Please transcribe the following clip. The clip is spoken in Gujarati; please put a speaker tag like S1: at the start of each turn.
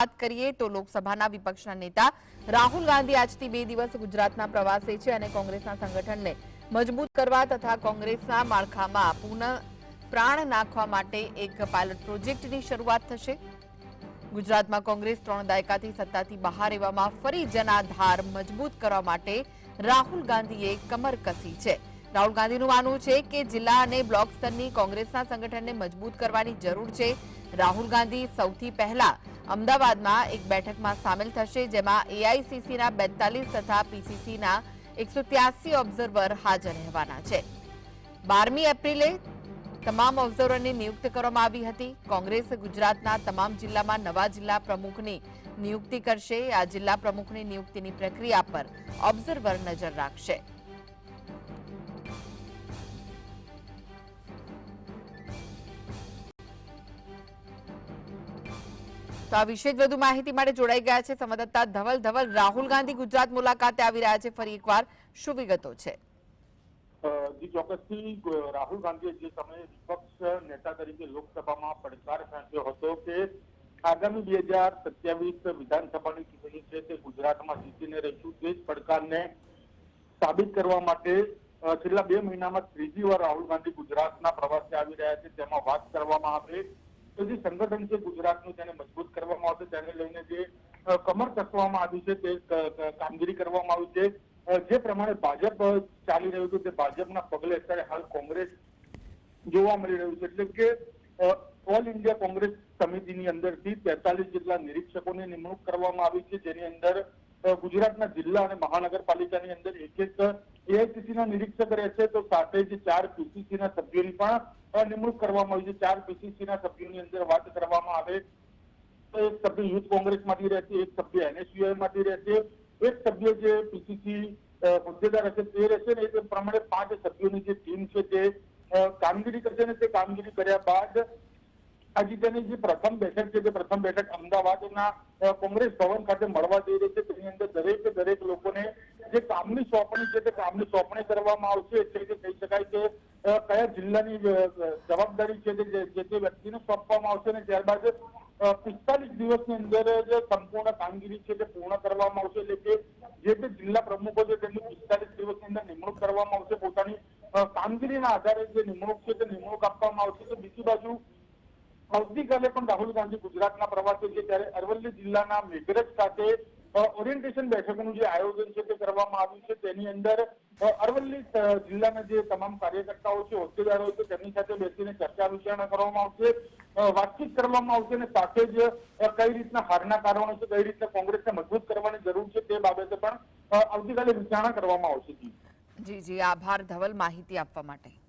S1: વાત કરીએ તો લોકસભાના વિપક્ષના નેતા રાહુલ ગાંધી આજથી બે દિવસ ગુજરાતના પ્રવાસે છે અને કોંગ્રેસના સંગઠનને મજબૂત કરવા તથા કોંગ્રેસના માળખામાં પુનઃ પ્રાણ નાખવા માટે એક પાયલોટ પ્રોજેક્ટની શરૂઆત થશે. ગુજરાતમાં કોંગ્રેસ ત્રણ દાયકાથી સત્તાથી બહાર એવામાં ફરી જનાધાર મજબૂત કરવા માટે રાહુલ ગાંધીએ કમર કસી છે. રાહુલ ગાંધીનું માનવું છે કે જિલ્લા અને બ્લોક સ્તરની કોંગ્રેસના સંગઠનને મજબૂત કરવાની જરૂર છે. રાહુલ ગાંધી સૌથી પહેલા અમદાવાદમાં એક બેઠકમાં સામેલ થશે, જેમાં એઆઈસીસીના બેતાલીસ તથા પીસીસીના એકસો ત્યાસી ઓબ્ઝર્વર હાજર રહેવાના છે. બારમી એપ્રિલે તમામ ઓબ્ઝર્વરને નિયુક્ત કરવામાં આવી હતી. કોંગ્રેસ ગુજરાતના તમામ જિલ્લામાં નવા જિલ્લા પ્રમુખની નિયુક્તિ કરશે. આ જિલ્લા પ્રમુખની નિયુક્તિની પ્રક્રિયા પર ઓબ્ઝર્વર નજર રાખશે. તો આ વિશે વધુ માહિતી માટે જોડાઈ ગયા છે. સંવાદદાતા ધવલ ધવલ, રાહુલ ગાંધી ગુજરાત મુલાકાતે આવી રહ્યા છે. ફરી એકવાર શું વિગતો છે?
S2: જી, ચોક્કસથી રાહુલ ગાંધીએ જે સમયે વિપક્ષ નેતા તરીકે લોકસભામાં પડકાર ફેંક્યો હતો કે આગામી બે હજાર સત્યાવીસ વિધાનસભાની ચૂંટણી છે તે ગુજરાતમાં જીતીને રહીશું. તે જ પડકારને સાબિત કરવા માટે છેલ્લા બે મહિનામાં ત્રીજી વાર રાહુલ ગાંધી ગુજરાતના પ્રવાસે આવી રહ્યા છે. તેમાં વાત કરવામાં આવે તો જે સંગઠન છે ગુજરાતનું, તેને તેને લઈને જે કમર કસવામાં આવી છે, તે કામગીરી કરવામાં આવી છે. જે પ્રમાણે ભાજપ ચાલી રહ્યું હતું તે ભાજપના પગલે અત્યારે હાલ કોંગ્રેસ જોવા મળી રહ્યું છે. એટલે કે ઓલ ઇન્ડિયા કોંગ્રેસ સમિતિની અંદરથી તેતાલીસ જેટલા નિરીક્ષકોની નિમણૂક કરવામાં આવી છે, જેની અંદર ગુજરાતના જિલ્લા અને મહાનગરપાલિકાની અંદર એક એક એઆઈસીસીના નિરીક્ષક રહેશે તો સાથે જ ચાર પીસીસીના સભ્યોની પણ નિમણૂક કરવામાં આવી છે. ચાર પીસીસી ના સભ્યોની અંદર વાત કરવામાં આવે એક સભ્ય યુથ કોંગ્રેસમાંથી રહેશે, એક સભ્ય એનએસયુઆઈ માંથી રહેશે. એક સભ્ય જે પીસીસી હોદ્દેદાર હશે તે રહેશે ને એ પ્રમાણે પાંચ સભ્યોની જે ટીમ છે તે કામગીરી કરશે ને તે કામગીરી કર્યા બાદ આજે તેની જે પ્રથમ બેઠક છે, તે પ્રથમ બેઠક અમદાવાદના કોંગ્રેસ ભવન ખાતે મળવા જઈ રહી છે. તેની અંદર દરેક દરેક લોકોને જે કામની સોંપણી છે, તે કામની સોંપણી કરવામાં આવશે. એટલે કે કહી શકાય કે કયા જિલ્લાની જવાબદારી છે જે તે વ્યક્તિને સોંપવામાં આવશે અને ત્યારબાદ પિસ્તાલીસ દિવસની અંદર જે સંપૂર્ણ કામગીરી છે તે પૂર્ણ કરવામાં આવશે એટલે કે જે તે જિલ્લા પ્રમુખો છે તેમની પિસ્તાલીસ દિવસની અંદર નિમણૂક કરવામાં આવશે. પોતાની કામગીરીના આધારે જે નિમણૂક છે તે નિમણૂક આપવામાં આવશે. તો બીજી બાજુ આવતીકાલે પણ રાહુલ ગાંધી ગુજરાતના પ્રવાસે છે. ત્યારે અરવલ્લી જિલ્લાના મેઘરજ ખાતે ઓરિએન્ટેશન બેઠકનું જે આયોજન છે તે કરવામાં આવ્યું છે. તેની અંદર અરવલ્લી જિલ્લાના જે તમામ કાર્યકર્તાઓ છે, હોદ્દેદારો છે, તેમની સાથે બેસીને ચર્ચા વિચારણા કરવામાં આવશે. વાતચીત કરવામાં આવશે અને સાથે જ કઈ રીતના હારના કારણો છે, કઈ રીતના કોંગ્રેસને મજબૂત કરવાની જરૂર છે તે બાબતે પણ આવતીકાલે વિચારણા કરવામાં આવશે.
S1: જી જી. આભાર. ધવલ માહિતી આપવા માટે.